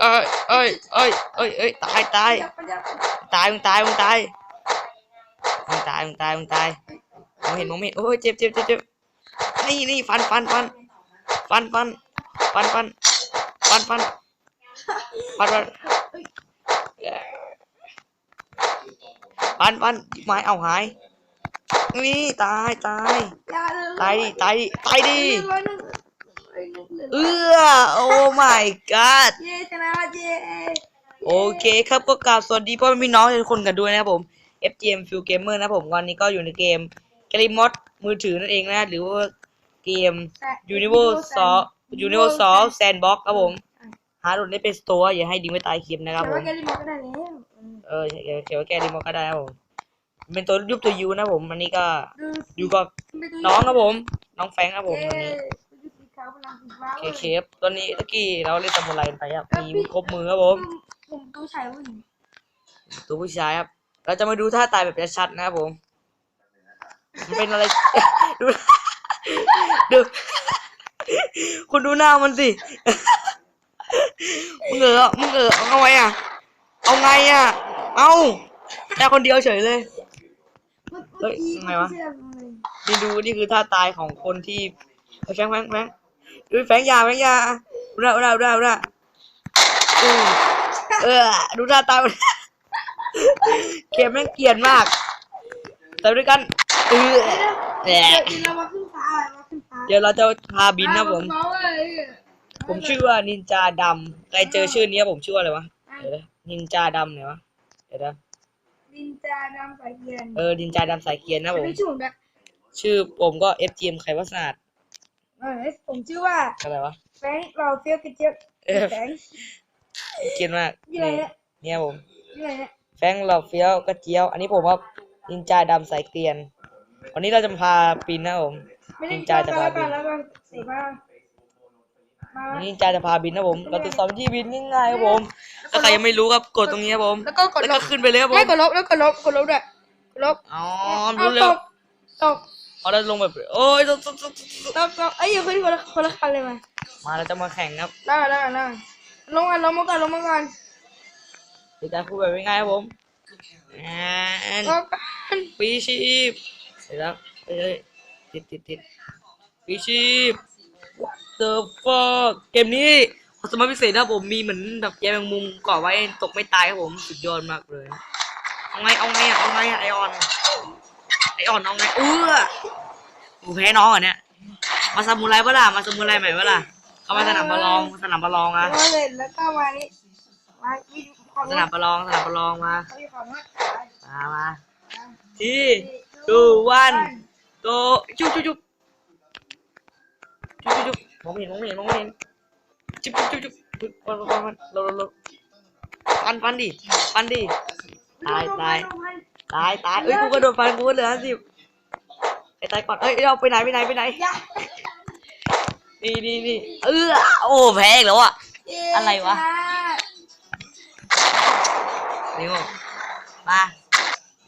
เอ้ยเอ้ยเอ้ยเอ้ยเอ้ยตายตายตายมึงตายมึงตายมึงตายมึงตายมึงตายมองเห็นมองไม่เห็นโอ้ยเจ็บเจ็บเจ็บเจ็บนี่นี่ฟันฟันฟันฟันฟันฟันฟันฟันฟันฟันฟันฟันฟันไม้เอาหายนี่ตายตายยาเลยตายดิตายดิตายดิ เอื้อโอ้ my god เย้ชนะเย้โอเคครับก็กราบสวัสดีพ่อแม่พี่น้องทุกคนกันด้วยนะครับผม FGM Few Gamer นะครับผมวันนี้ก็อยู่ในเกม g a l i m o d มือถือนั่นเองนะ หรือว่าเกม Universal Universal Sandbox ครับผม หาโหลดได้เป็นสตัวอย่าให้ดิ้งไปตายคลิปนะครับผแต่ว่ามแกลิมอก็ได้แล้วเออเขียนเขียนว่าแกลิมอก็ได้ครับผม เป็นตัวรูปตัวยูนะครับผมอันนี้ก็ดูอยู่กับน้องครับผม น้องแฟรงค์ครับผมวันนี้ดูสีขาว พลังสีฟ้าโอเคครับตอนนี้ตะกี้เราเล่นซามูไรกันไปครับมีครบมือครับผมผมตู้ชายผู้หญิงตัวผู้ชายครับ เราจะมาดูท่าตายแบบชัดๆนะครับผม มันเป็นอะไร ดู ดู คุณดูหน้ามันสิ มึงเออมึงเออเอาไงอะ เอาไงอะ เอาแต่คนเดียวเฉยเลย เฮ้ยยังไงวะ นี่ดูนี่คือท่าตายของคนที่เฮ้ยแฟงแฟงแฟง ดูแฟงยาแฟงยาดูหน้าดูหน้าดูหน้าดูหน้าอือเออดูท่าตายมันเกมแม่งเกลียนมากแต่ด้วยกันเออแหเดี๋ละยวเรามาขึ้นฟ้ามาขึ้นฟ้าเดี๋ยวเราจะพาบินนะผมเมาเลยผมชื่อว่านินจาดำใครเจอชื่อนี้ผมชื่อว่าอะไรวะเดี๋ยวนะนินจาดำเนี่ยวะเดี๋ยวนะดินจาดำสายเกียนเออนินจาดำสายเกียร์นะผมไม่ชื่อผมแบบชื่อผมก็ FGM ไขวัฒนาดเออ ผมชื่อว่าอะไรวะแฟรงค์เราเฟี้ยวกระเจี๊ยบเออแฟรงค์เกลียนมากยังไงนี่เนี่ยเนี่ยผมยังไงเนี่ยแฟรงค์เราเฟี้ยวกระเจียว อันนี้ผมว่านินจาดำสายเกรียน วันนี้เราจะพาปีนนะผมไม่ได้นินจาจะพาบินแล้วกันเสียบ้างมาวันนี้นินจาจะพาบินนะผม เราจะสอนวิธีบินง่ายๆครับผมถ้าใครยังไม่รู้ครับกดตรงนี้ครับผม แล้วก็กดแล้วลก็บขึ้นไปเลยครับผไม่มกดลบแล้วกดลบกดลบด้วยกดลบอ๋อเอารู้เร็ตวกตก เอาเราลงแบบโอ้ยตกตกตกตกตกตกเอ้ยอยู่คนคนละคนละคันเลยมามาเราจะมาแข่งครับได้ได้ได้ลงมาลงมาก่อนลงมาก่อนเดี๋ยวจะพูดแบบง่ายๆครับผมแอนลงก่อนปีชีพเสร็จแล้วเอ้ยติดติดติดปีชีพ What the fuck เกมนี้ความสามารถพิเศษนะผมมีเหมือนแบบแยมแมงมุมก่อไว้ตกไม่ตายครับผมสุดยอดมากเลยเอาไงเอาไงอะเอาไงอะไอออน ไอออนเอาไงเออกูแพ้น้องเหรอเนี่ย มาสมุไรปะล่ะมาสมุไรใหม่ปะล่ะเข้ามาสนามประลองสนามประลองอะมาเลยแล้วก็มานี่มามีของสนามประลองสนามประลองมาเขามีของมามามาที่ดูวันโตจุ๊บจุ๊บจุ๊บจุ๊บจุ๊บจุ๊บมองไม่เห็นมองไม่เห็นมองไม่เห็นจุ๊บจุ๊บจุ๊บจุ๊บปันปันปันเราเราเราปันปันดิปันดิตายตาย ตายตายเอ้ยกูกระโดดฟันกูก็เหลือสิบไอ้ตายก่อนเอ้ยเราไปไหนไปไหนไปไหนอย่านี่นี่นี่เออโอ้แพ้อีกแล้วอะอะไรวะนี่โง่มา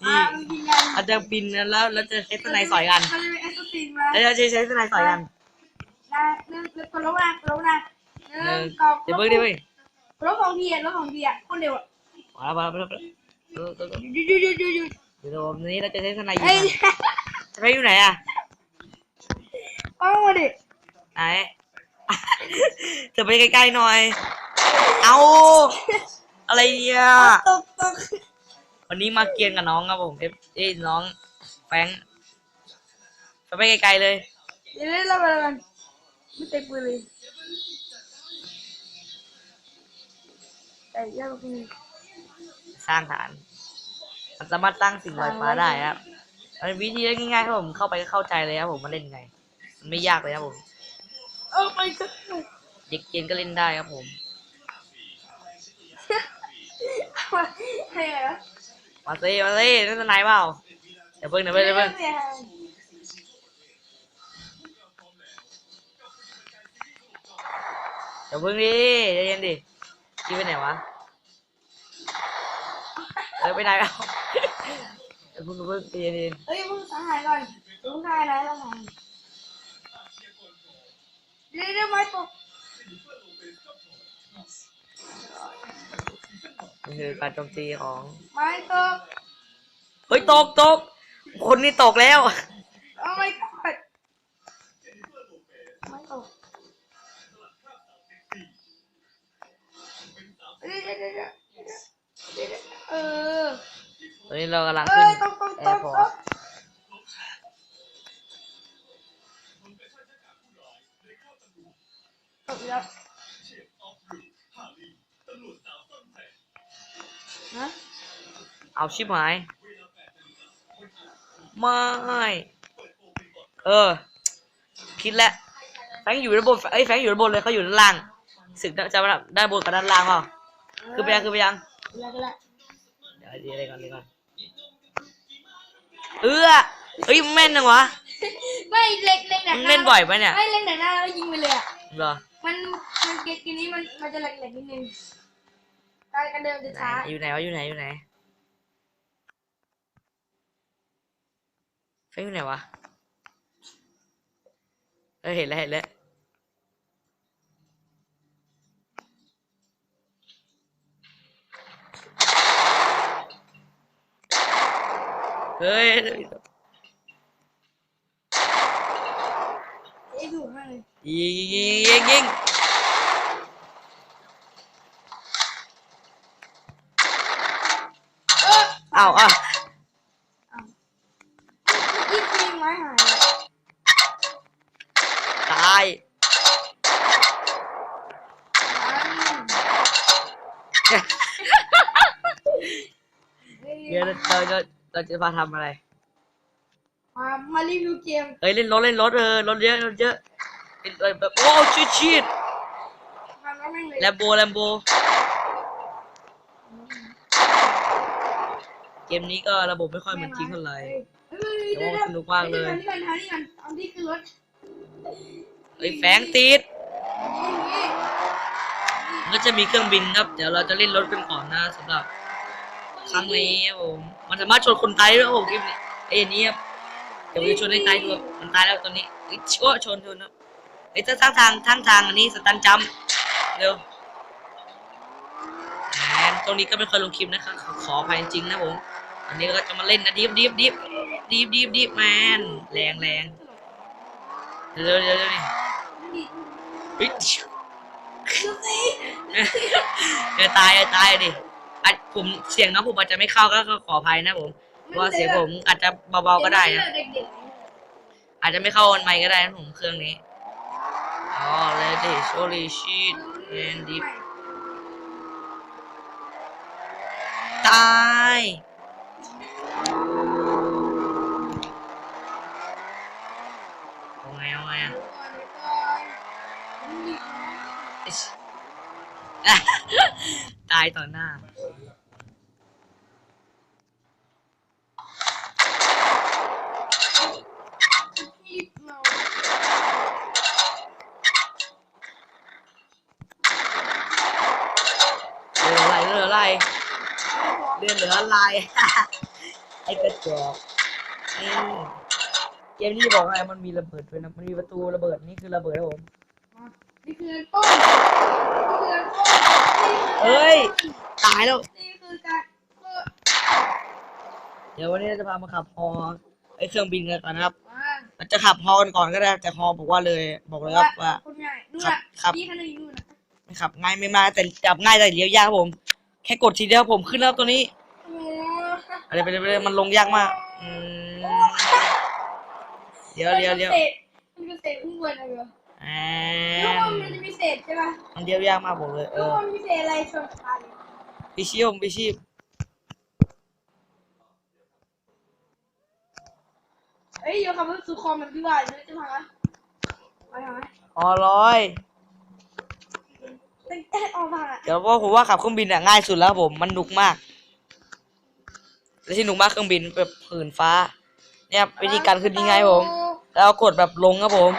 อ่านี่มันกินกันเราจะบินแล้วแล้วจะใช้สไนสอยกันมันจะเป็นแอสซินมาแล้วจะใช้สไนสอยกันนะเรื่องกดลบนะกดลบนะเออกรอบเดี๋ยวเพิ่งดิเพิ่งลบของพี่อะลบของพี่อะคนเดียวอะมาแล้วมาแล้วมาแล้ว เออเออหยุดหยุดหยุดหยุดหยุดเดี๋ยววันนี้เราจะใช้สไนยิงเอ้ยกันจะไปอยู่ไหนอะเอามาดิไหน จะไปใกล้ๆหน่อย เอาอะไรเนี่ยตกตกวันนี้มาเกียนกับน้องครับผมเอฟเอ้ยน้องแฟรงค์จะไปไกลๆเลย เดี๋ยวเล่นเราไปกันไม่เต็มปืนเลยแต่ยากกว่านี้ สร้างฐาน มันสามารถตั้งสิ่งลอยฟ้าได้ครับมันเป็นวิธีง่ายๆครับผมเข้าไปก็เข้าใจเลยครับผมมาเล่นไง มันไม่ยากเลยครับผมโอ้ my god เด็กเกรียนก็เล่นได้ครับผมให้ไงวะมาซิมาซินั่นสไนเปล่าเดี๋ยวเพิ่งเดี๋ยวเพิ่งเดี๋ยวเพิ่งเดี๋ยวเพิ่งดิใจเย็นดิคิดไปไหนวะ เออไปไหนแล้วเดี๋ยวเพิ่งเดี๋ยวเพิ่งใจเย็นเอ้ยมึงสังหารก่อนมึงทายนะสังหารเดี๋ยวเดี๋ยวไม่ตกนี่คือการโจมตีของ ไม่ตกเฮ้ยตกตกคนนี้ตกแล้ว โอ้ my god ไม่ตกเดี๋ยวเดี๋ยวเดี๋ยวเดี๋ยว เดี๋ยวเออ ตอนนี้เรากำลังเอขึ้นอตกตกแอตร์กพอตร์ตกตกแล้วฮะเอาชิบหาย ไม่ เออ คิดแล้วแฟรงค์อยู่ด้านบนเอ้ยแฟรงค์อยู่ด้านบนเลยเขาอยู่ด้านล่าง สึกจะมาด้านบนกับด้านล่างเปล่าคือไปยังคือไปยังแล้วก็แล้วเดี๋ยวดีอะไรก่อนดีก่อนเออเฮ้ยแม่นจังวะ ไม่เล็กเล็กมึงเล่นบ่อยปะเนี่ย ไม่เล่นแต่หน้าแล้วยิงไปเลยอะเหรอมันมันเกมเกมนี้มันมันจะแหลกๆนิดนึงการกระเดินจะไหนช้าอยู่ไหนวะอยู่ไหนอยู่ไหนแฟรงค์อยู่ไหนวะเออเห็นแล้วเห็นแล้ว เฮ้ยไอ้ถูกมากเล ยยิงยิงยิงยิงเอออ้าวอะยิงยิงไม้หายเลยตายเดี๋ยวเราเราเราจะมาทำอะไร มามารีวิวเกมเฮ้ยเล่นรถเล่นรถเออรถเยอะรถเยอะเล่นแบบโอ้ชิดชิดมาแล้วแม่งเลยแลมโบแลมโบเกมนี้ก็ระบบไม่ค่อยเหมือนจริงเท่าไหร่ เฮ้ยแต่ว่าสนุกมากเลยนี่กันนี่กันนี่กันเอาที่คือรถเฮ้ยแฝงติดมันก็จะมีเครื่องบินครับ เดี๋ยวเราจะเล่นรถกันก่อนนะสำหรับ ครั้งนี้ครับผมมันสามารถชนคนตายได้ด้วยครับผมเกมนี้ไอ้อันนี้ครับเดี๋ยวจะชนให้ตายด้วยมันตายแล้วตอนนี้เอ้ยชั่วชนชนครับไอ้ยทางทางทางทางอันนี้สตันจัมเร็วแหมตรงนี้ก็ไม่เคยลงคลิปนะครับขออภัยจริงนะผมอันนี้ก็จะมาเล่นนะดิฟดิฟดิฟดิฟดิฟดิฟแมนแรงแรงเร็วเร็วเร็วนี่เฮ้ยดูสิเดี๋ยวตายเดี๋ยวตายดิ อาจผมเสียงน้องผมอาจจะไม่เข้าก็ขออภัยนะผมเพราะว่าเสียงผมอาจจะเบาๆก็ได้นะเด็กอาจจะไม่เข้าออนไมค์ก็ได้นะผมเครื่องนี้อ๋อเลยดิโซลีชีตๆแอนดิฟตายเอาไงเอาไงอะอิ๊ชตายต่อหน้า เหลืออะไรเหลืออะไร เลือเหลืออะไรไอ้กระจอกนี่เกมนี้บอกไงมันมีระเบิดด้วยนะมันมีประตูระเบิดนี่คือระเบิดครับผมนี่คือต้นนี่คือต้นเอ้ยตายแล้วนี่คือการเพื่อเดี๋ยววันนี้เราจะพามาขับฮอไอ้เครื่องบินกันก่อนนะครับมาเราจะขับฮอกันก่อนก็ได้แต่ฮอบอกว่าเลย บอกเลยครับว่าคนง่ายดูครันะบครับนี่คันนึงอยู่นะไม่ขับง่ายไม่มากแต่จับง่ายแต่เลี้ยวยากครับผม แค่กดทีเดียวผมขึ้นแล้วตัวนี้โอ้อะไรไปเลยไปเลยมันลงยากมากอืมเดี๋ยวเดี๋ยวเดี๋ยวมันคือเศษข้างบนอะไรเหรออ่าลูกบอลมันจะมีเศษใช่ป่ะมันเดียวยากมากบอกเลยเอลูกอบอลมีเศษอะไรชนกันพิชิมพิชีพเอ้ยเดี๋ยวคำว่าซูคอมมันดีกว่าเดี๋ยวจะพังนะไปทำไหมอ๋อร้อย เต้นเต้นออกมาอะเดี๋ยวว่าผมว่าขับเครื่องบินอะง่ายสุดแล้วครับผมมันหนุกมากและที่หนุกมากเครื่องบินแบบผืนฟ้า เนี่ยวิธีการขึ้นยังไงครับผม แล้วกดแบบลงครับผม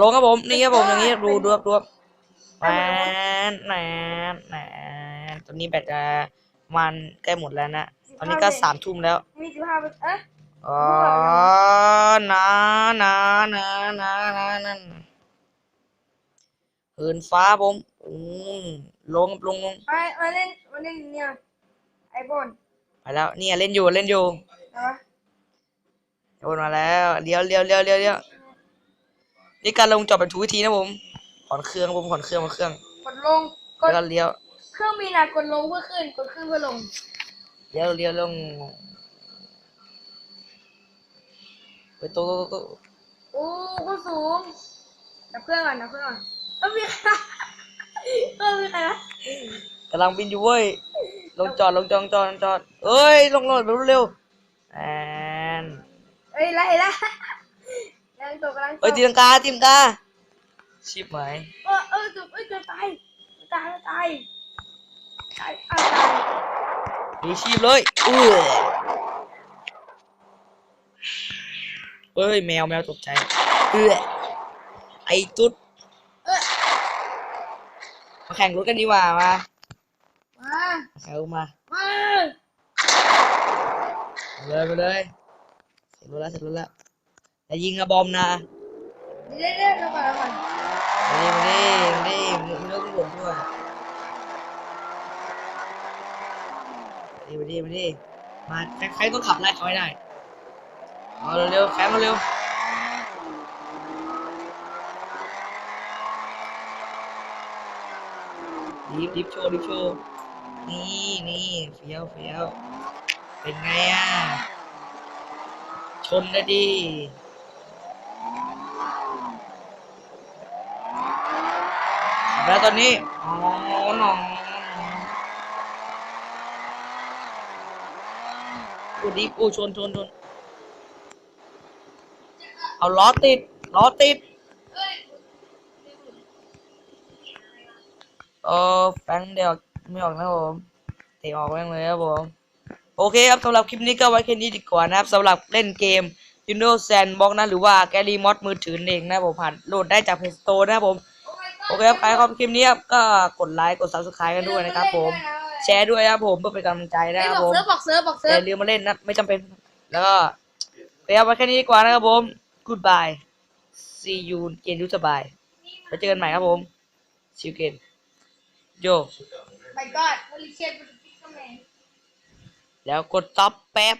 ลงครับผมนี่ครับผมอย่างนี้ดูดูครับดูครับแหวนแหวนแหวนตอนนี้แบตจะมันใกล้หมดแล้วนะตอนนี้ก็สามทุ่มแล้วมีสิบห้าเปอร์เอ๊ะอ๋อนะนะนะนะนะนั่นเหินฟ้าผม อืมลงลงลงมามาเล่นมาเล่นเนี่ยไอโฟนไปแล้วเนี่ยเล่นอยู่เล่นอยู่นะโยนมาแล้วเลี้ยวเลี้ยวเลี้ยวเลี้ยวเลี้ยวนี่การลงจอดเป็นทุกวิธีนะผมถอนเครื่องผมถอนเครื่องมาเครื่องกดลงกแล้วดก็เลี้ยวเครื่องบินอะกดลงเพื่อขึ้นกดขึ้นเพื่อลงเลี้ยวเลี้ยวลงไปโต๊ะโต๊ะโต๊ะโอ้ก็สูงดับเครื่องก่อนดับเครื่องก่อนเอ้ยมีใคร เอ้ยมีใครนะกำลังบินอยู่เว้ย ลงจอดลงจอดลงจอดลงจอดเอ้ย ลงรถไปเร็วแอนเอ้ยไรละกำลังตกกำลังตกเอ้ยตีลังกาตีลังกาชิบไหมเออเออตกเอ้ยจะตายตายตายตายอ้าวตายมีชีพเลยเออเอ้ยแมวแมวตกใจเออไอ้ตุ๊ดเออมา แข่งรถกันดีกว่ามามาแข่งรถมามาเอาเลยไปเลย เสร็จรถแล้วเสร็จรถแล้วอย่ายิงอะบอมนะเดี๋ยวเดี๋ยวเดี๋ยวก่อนเดี๋ยวก่อนมาดิมาดิมาดิมีรถตำรวจด้วยมาดิมาดิมาดิมาใครใครต้องขับไล่เขาให้ได้เอาเร็วๆแคมมาเร็ว ดิฟดิฟโชว์ดิฟโชว์นี่นี่เฟี้ยวเฟี้ยวเป็นไงอะ ชนนะดิแล้วตอนนี้ อ๋อหนองกูดิกูชนชนชนเอาล้อติดล้อติด เอ้ย เออแฟงเดี๋ยวไม่ออกนะครับผมเตะออกแม่งเลยครับผม โอเคครับสำหรับคลิปนี้ก็ไว้แค่นี้ดีกว่านะครับสำหรับเล่นเกม Windows Sandbox นะหรือว่า g a l y Mod มือถือนั่นเองนะครับผมผ่านโหลดได้จาก Play Store นะครับผมโอ้ my god โอเคครับใครชอบคลิปนี้ครับก็กดไลค์กด Subscribe กันด้วยนะครับผม แชร์ด้วยครับผมเพื่อเป็นกำลังใจนะเฮ้ยครับบอกผมเซิร์ฟบอกเซิร์ฟบอกเซิอร์ฟย่าลืมมาเล่นนะไม่จำเป็น แล้วก็โอเคครับไว้แค่นี้ดีกว่านะครับผม goodbye see you เกมยุทธสบายไว้เจอกันใหม่ครับผม see you again yo my god holy shit มันจะพิกเกอร์แมนแล้วกด stop แป๊บ